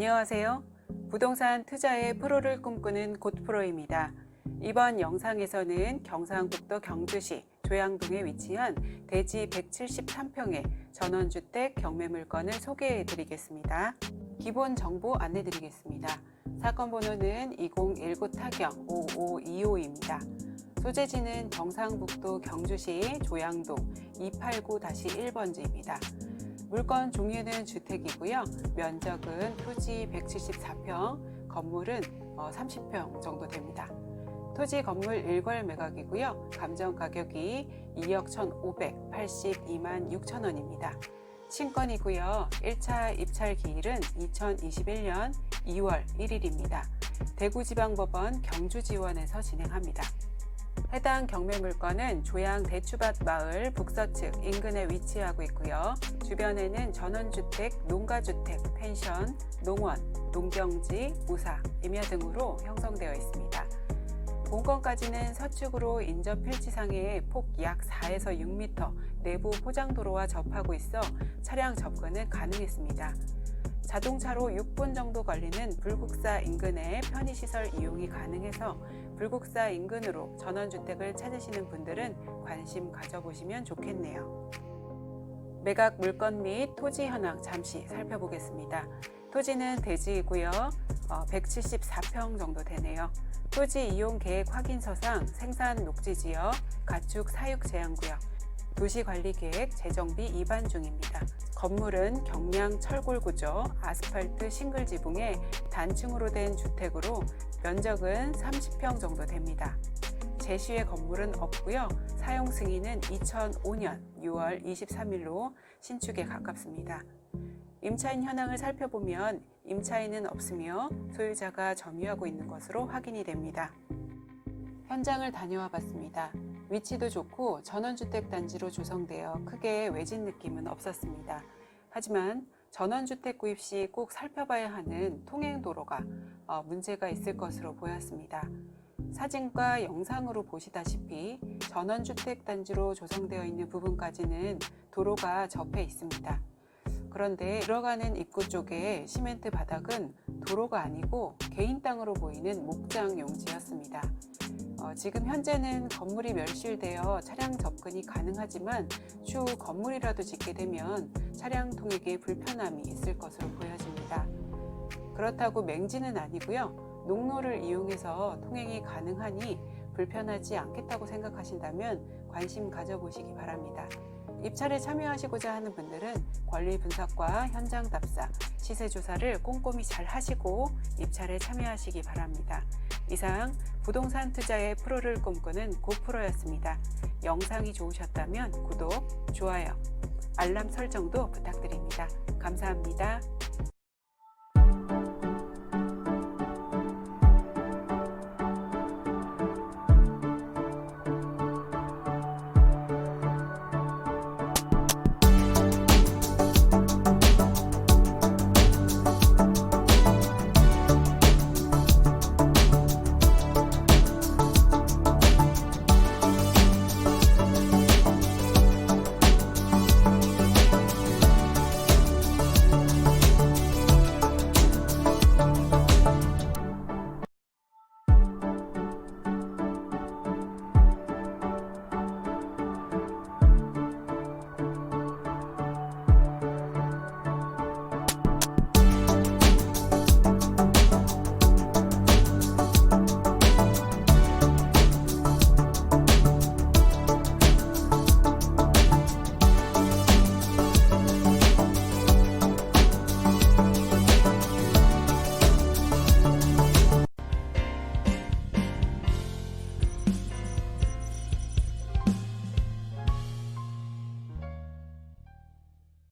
안녕하세요. 부동산 투자의 프로를 꿈꾸는 곧프로입니다. 이번 영상에서는 경상북도 경주시 조양동에 위치한 대지 173평의 전원주택 경매 물건을 소개해 드리겠습니다. 기본 정보 안내 드리겠습니다. 사건 번호는 2019 타경 5525입니다. 소재지는 경상북도 경주시 조양동 289-1번지입니다. 물건 종류는 주택이고요. 면적은 토지 174평, 건물은 30평 정도 됩니다. 토지 건물 일괄 매각이고요. 감정 가격이 2억 1,582만 6천 원입니다. 신건이고요. 1차 입찰 기일은 2021년 2월 1일입니다. 대구지방법원 경주지원에서 진행합니다. 해당 경매 물건은 조양 대추밭 마을 북서측 인근에 위치하고 있고요. 주변에는 전원주택, 농가주택, 펜션, 농원, 농경지, 우사, 임야 등으로 형성되어 있습니다. 본건까지는 서측으로 인접 필지상에 폭 약 4에서 6m 내부 포장도로와 접하고 있어 차량 접근은 가능했습니다. 자동차로 6분 정도 걸리는 불국사 인근의 편의시설 이용이 가능해서 불국사 인근으로 전원주택을 찾으시는 분들은 관심 가져보시면 좋겠네요. 매각 물건 및 토지 현황 잠시 살펴보겠습니다. 토지는 대지이고요. 174평 정도 되네요. 토지 이용 계획 확인서상 생산 녹지 지역, 가축 사육 제한구역, 도시관리계획 재정비 입안 중입니다. 건물은 경량 철골 구조, 아스팔트 싱글 지붕에 단층으로 된 주택으로 면적은 30평 정도 됩니다. 제시의 건물은 없고요. 사용 승인은 2005년 6월 23일로 신축에 가깝습니다. 임차인 현황을 살펴보면 임차인은 없으며 소유자가 점유하고 있는 것으로 확인이 됩니다. 현장을 다녀와 봤습니다. 위치도 좋고 전원주택 단지로 조성되어 크게 외진 느낌은 없었습니다. 하지만 전원주택 구입 시 꼭 살펴봐야 하는 통행도로가 어, 문제가 있을 것으로 보였습니다. 사진과 영상으로 보시다시피 전원주택 단지로 조성되어 있는 부분까지는 도로가 접해 있습니다. 그런데 들어가는 입구 쪽에 시멘트 바닥은 도로가 아니고 개인 땅으로 보이는 목장 용지였습니다. 어, 지금 현재는 건물이 멸실되어 차량 접근이 가능하지만 추후 건물이라도 짓게 되면 차량 통행에 불편함이 있을 것으로 보여집니다. 그렇다고 맹지는 아니고요. 농로를 이용해서 통행이 가능하니 불편하지 않겠다고 생각하신다면 관심 가져보시기 바랍니다. 입찰에 참여하시고자 하는 분들은 권리 분석과 현장 답사, 시세 조사를 꼼꼼히 잘 하시고 입찰에 참여하시기 바랍니다. 이상 부동산 투자의 프로를 꿈꾸는 고프로였습니다. 영상이 좋으셨다면 구독, 좋아요, 알람 설정도 부탁드립니다. 감사합니다.